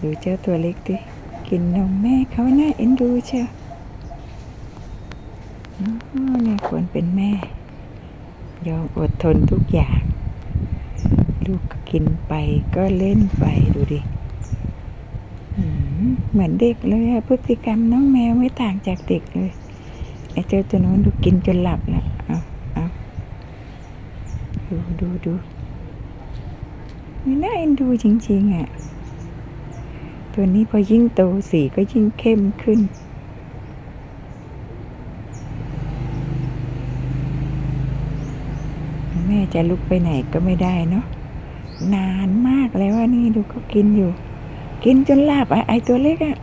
ดูเจ้าตัวเล็กดิ กินนมแม่เขาน่าเอ็นดูเชียวอ๋อเนี่ยควรเป็นแม่ ยอมอดทนทุกอย่าง ลูกก็กินไปก็เล่นไปดูดิเหมือนเด็กเลยอะพฤติกรรมน้องแมวไม่ต่างจากเด็กเลยไอ้เจ้าตัวโน้นดูกินจนหลับแล้วเอาเอาดูดูดูมันน่าเอ็นดูจริงๆอะ ตัวนี้พอยิ่งโตสีก็ยิ่งเข้มขึ้น แม่จะลุกไปไหนก็ไม่ได้เนาะนานมากแล้วว่านี่ดูเขากินอยู่ กินจนหลับอะไอตัวเล็กอะ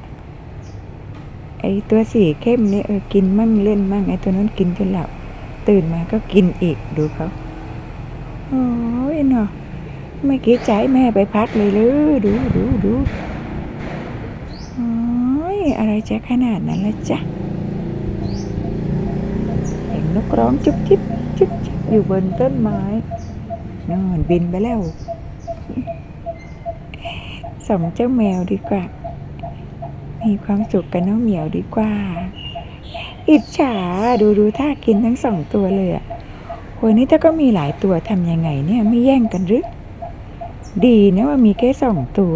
ไอตัวสีเข้มนี่เออกินมั่งเล่นมั่งไอตัวนั้นกินจนหลับตื่นมาก็กินอีกดูเขาโอ้ยเนาะไม่คิดใจแม่ไปพักเลยหรือดูดูดู จะขนาดนั้นละจ๊ะเห็นนกร้องจุ๊บจิ๊บจุ๊บจิ๊บอยู่บนต้นไม้นอนบินไปแล้วสมเจ้าแมวดีกว่า มีความสุขกับน้องเหมียวดีกว่า อิจฉาดูดูท่ากินทั้งสองตัวเลยอะ่ะคนนี้ถ้าก็มีหลายตัวทำยังไงเนี่ยไม่แย่งกันหรือ ดีนะว่ามีแค่สองตัว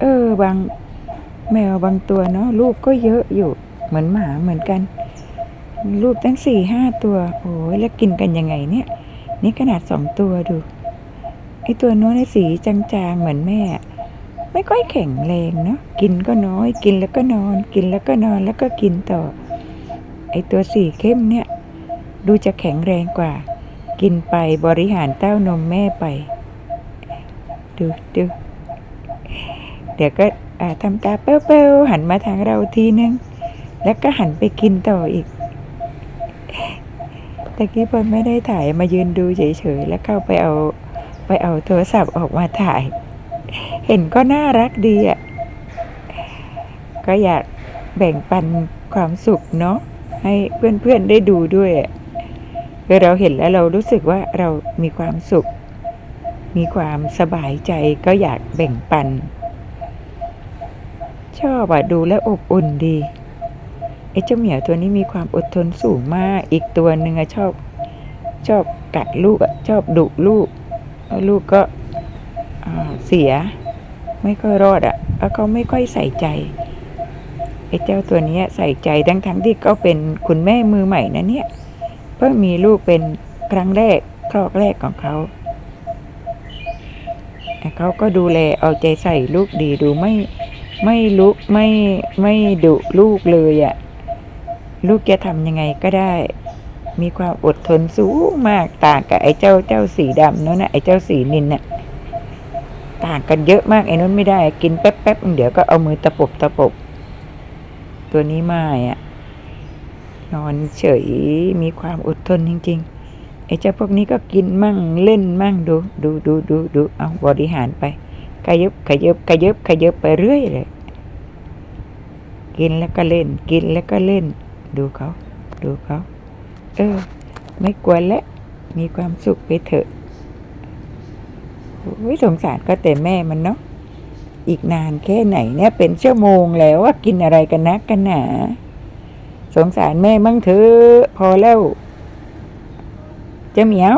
เออบาง แมวบางตัวเนาะลูกก็เยอะอยู่เหมือนหมาเหมือนกันลูกตั้งสี่ห้าตัวโอ้ยแล้วกินกันยังไงเนี่ย นี่ขนาดสองตัวดูไอตัวโน้นสีจางๆเหมือนแม่ ไม่ค่อยแข็งแรงเนาะกินก็น้อย กินแล้วก็นอน กินแล้วก็นอนแล้วก็กินต่อ ไอตัวสีเข้มเนี่ย ดูจะแข็งแรงกว่า กินไปบริหารเต้านมแม่ไป ดูดูเดี๋ยวก็ ทำตาเป้วๆหันมาทางเราทีนึง แล้วก็หันไปกินต่ออีกตะกี้พลไม่ได้ถ่ายมายืนดูเฉยๆ แล้วเข้าไปเอาไปเอาโทรศัพท์ออกมาถ่าย เห็นก็น่ารักดีอะ ก็อยากแบ่งปันความสุขเนาะให้เพื่อนๆได้ดูด้วยคือเราเห็นแล้วเรารู้สึกว่าเรามีความสุข มีความสบายใจก็อยากแบ่งปัน ชอบอะดูแล้วอบอุ่นดีไอ้เจ้าเหมียวตัวนี้มีความอดทนสูงมาก อีกตัวหนึ่งอะชอบ ชอบกัดลูกอะชอบดุลูกแล้วลูกก็เสีย ไม่ค่อยรอดอะแล้วเขาไม่ค่อยใส่ใจไอ้เจ้าตัวนี้ใส่ใจทั้งทั้งๆที่เขาเป็นคุณแม่มือใหม่นะเนี่ย เพิ่งมีลูกเป็นครั้งแรกครอกแรกของเขาแต่เขาก็ดูแลเอาใจใส่ลูกดีดูไม่ ไม่ลุกไม่ไม่ดุลูกเลยอะลูกจะทำยังไงก็ได้ มีความอดทนสูงมากต่างกับไอ้เจ้าเจ้าสีดำนั่นนะไอ้เจ้าสีนินน่ะต่างกันเยอะมากไอ้นั้นไม่ได้ กินแป๊บแป๊บเดี๋ยวก็เอามือตะปบตะปบ ตัวนี้ไม่อะนอนเฉยมีความอดทนจริง ๆ ไอ้เจ้าพวกนี้ก็กินมั่งเล่นมั่งดู ดูดูดูดูเอาบริหารไป ขยบขยบขยบขยบไปเรื่อยเลย กินแล้วก็เล่น กินแล้วก็เล่น ดูเขา ดูเขา เออ ไม่กลัวแล้วมีความสุขไปเถอะโอ้ยสงสารก็แต่แม่มันเนาะ อีกนานแค่ไหนเนี่ยเป็นชั่วโมงแล้วว่ากินอะไรกันนักกันหนา สงสารแม่มั่งเถอะพอแล้ว จะเหมียว